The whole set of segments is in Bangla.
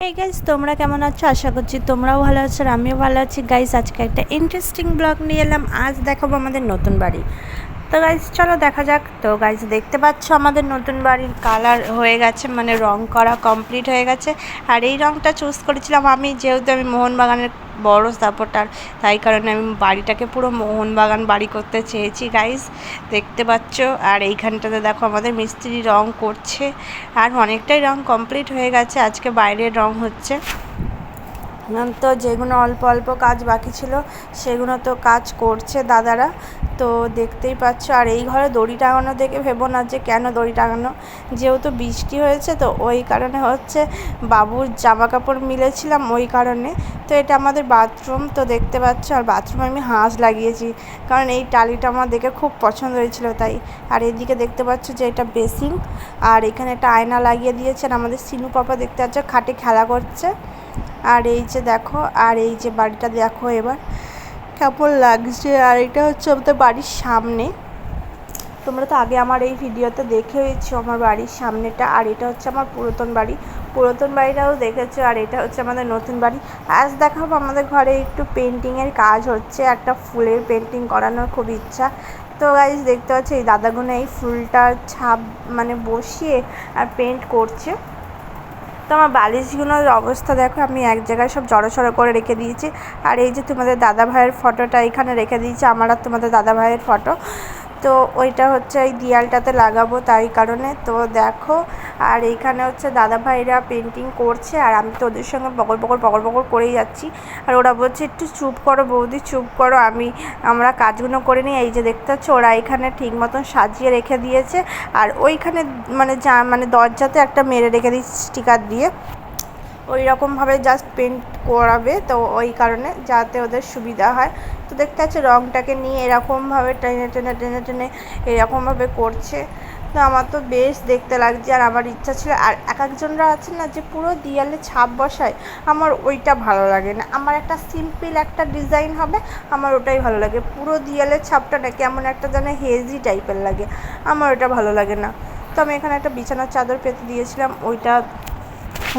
এই গাইজ তোমরা কেমন আছো? আশা করছি তোমরাও ভালো আছো আমিও ভালো আছি। গাইজ আজকে একটা ইন্টারেস্টিং ব্লগ নিয়ে এলাম। আজ দেখাবো আমাদের নতুন বাড়ি। তো গাইজ চলো দেখা যাক। তো গাইজ দেখতে পাচ্ছ আমাদের নতুন বাড়ির কালার হয়ে গেছে মানে রং করা কমপ্লিট হয়ে গেছে। আর এই রংটা চুজ করেছিলাম আমি, যেহেতু আমি মোহনবাগানের বড় সাপোর্টার তাই কারণে আমি বাড়িটাকে পুরো মোহনবাগান বাড়ি করতে চেয়েছি গাইজ দেখতে পাচ্ছ, আর এইখানটাতে দেখো আমাদের মিস্ত্রি রং করছে, আর অনেকটাই রং কমপ্লিট হয়ে গেছে। আজকে বাইরের রং হচ্ছে। তো যেগুলো অল্প অল্প কাজ বাকি ছিল সেগুলো তো কাজ করছে দাদারা। তো দেখতেই পাচ্ছ, আর এই ঘরে দড়ি টাঙানো দেখে ভেবো না যে কেন দড়ি টাঙানো। যেহেতু বৃষ্টি হয়েছে, তো ওই কারণে হচ্ছে বাবুর জামা কাপড় মিলেছিলাম ওই কারণে। তো এটা আমাদের বাথরুম, তো দেখতে পাচ্ছ, আর বাথরুমে আমি হাঁস লাগিয়েছি। কারণ এই টালিটা আমার দেখে খুব পছন্দ হয়েছিল তাই। আর এদিকে দেখতে পাচ্ছ যে এটা বেসিং আর এখানে একটা আয়না লাগিয়ে দিয়েছেন আমাদের সিনু পাপা। দেখতে পাচ্ছ, খাটে খেলা করছে। আর এই যে দেখো, আর এই যে বাড়িটা দেখো এবার। কেমন লাগছে? আর এটা হচ্ছে আমাদের বাড়ির সামনে। তোমরা তো আগে আমার এই ভিডিওতে দেখে হয়েছো আমার বাড়ির সামনেটা, আর এটা হচ্ছে আমার পুরাতন বাড়ি। পুরাতন বাড়িটাও দেখেছ, আর এটা হচ্ছে আমাদের নতুন বাড়ি। আজ দেখাবো আমাদের ঘরে একটু পেন্টিংয়ের কাজ হচ্ছে, একটা ফুলের পেন্টিং করানোর খুব ইচ্ছা। তো গাইজ দেখতে পাচ্ছি এই দাদাগুনে এই ফুলটার ছাপ মানে বসিয়ে আর পেন্ট করছে। তো আমার বালিশগুলোর অবস্থা দেখো, আমি এক জায়গায় সব জড়ো সড়ো করে রেখে দিয়েছি। আর এই যে তোমাদের দাদা ভাইয়ের ফটোটা এখানে রেখে দিয়েছি, আমার আর তোমাদের দাদা ভাইয়ের ফটো। তো ওইটা হচ্ছে এই দেওয়ালটাতে লাগাবো তাই কারণে। তো দেখো আর এইখানে হচ্ছে দাদা ভাইরা পেন্টিং করছে, আর আমি তো ওদের সঙ্গে বকর বকর বকর বকর করেই যাচ্ছি। আর ওরা বলছে, একটু চুপ করো বৌদি, চুপ করো, আমি, আমরা কাজগুলো করে নিই। এই যে দেখতে পাচ্ছ, ওরা এখানে ঠিক মতন সাজিয়ে রেখে দিয়েছে। আর ওইখানে মানে যা মানে দরজাতে একটা মেরে রেখে দিয়েছে স্টিকার দিয়ে। ওই রকমভাবে জাস্ট পেন্ট করাবে, তো ওই কারণে যাতে ওদের সুবিধা হয়। তো দেখতে পাচ্ছি রঙটাকে নিয়ে এরকমভাবে টেনে টেনে টেনে টেনে এরকমভাবে করছে। তো আমার তো বেশ দেখতে লাগছে আর আমার ইচ্ছা ছিল, আর এক একজনরা আছে না যে পুরো দিয়ালে ছাপ বসায়, আমার ওইটা ভালো লাগে না। আমার একটা সিম্পল একটা ডিজাইন হবে, আমার ওটাই ভালো লাগে। পুরো দিয়ালে ছাপটা না কেমন একটা যেন হেজি টাইপের লাগে, আমার ওটা ভালো লাগে না। তো আমি এখানে একটা বিছানার চাদর পেতে দিয়েছিলাম, ওইটা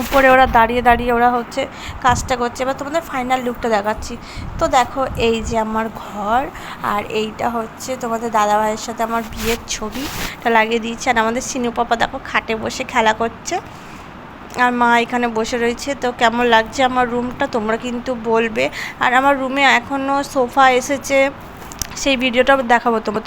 উপরে ওরা দাঁড়িয়ে দাঁড়িয়ে ওরা হচ্ছে কাজটা করছে। এবার তোমাদের ফাইনাল লুকটা দেখাচ্ছি। তো দেখো, এই যে আমার ঘর, আর এইটা হচ্ছে তোমাদের দাদাভাইয়ের সাথে আমার বিয়ের ছবিটা লাগিয়ে দিয়েছে। আর আমাদের সিনু পাপা দেখো, খাটে বসে খেলা করছে। আর মা এখানে বসে রয়েছে। তো কেমন লাগছে আমার রুমটা তোমরা কিন্তু বলবে। আর আমার রুমে এখনও সোফা এসেছে। সেই ভিডিওটা দেখাবো তোমার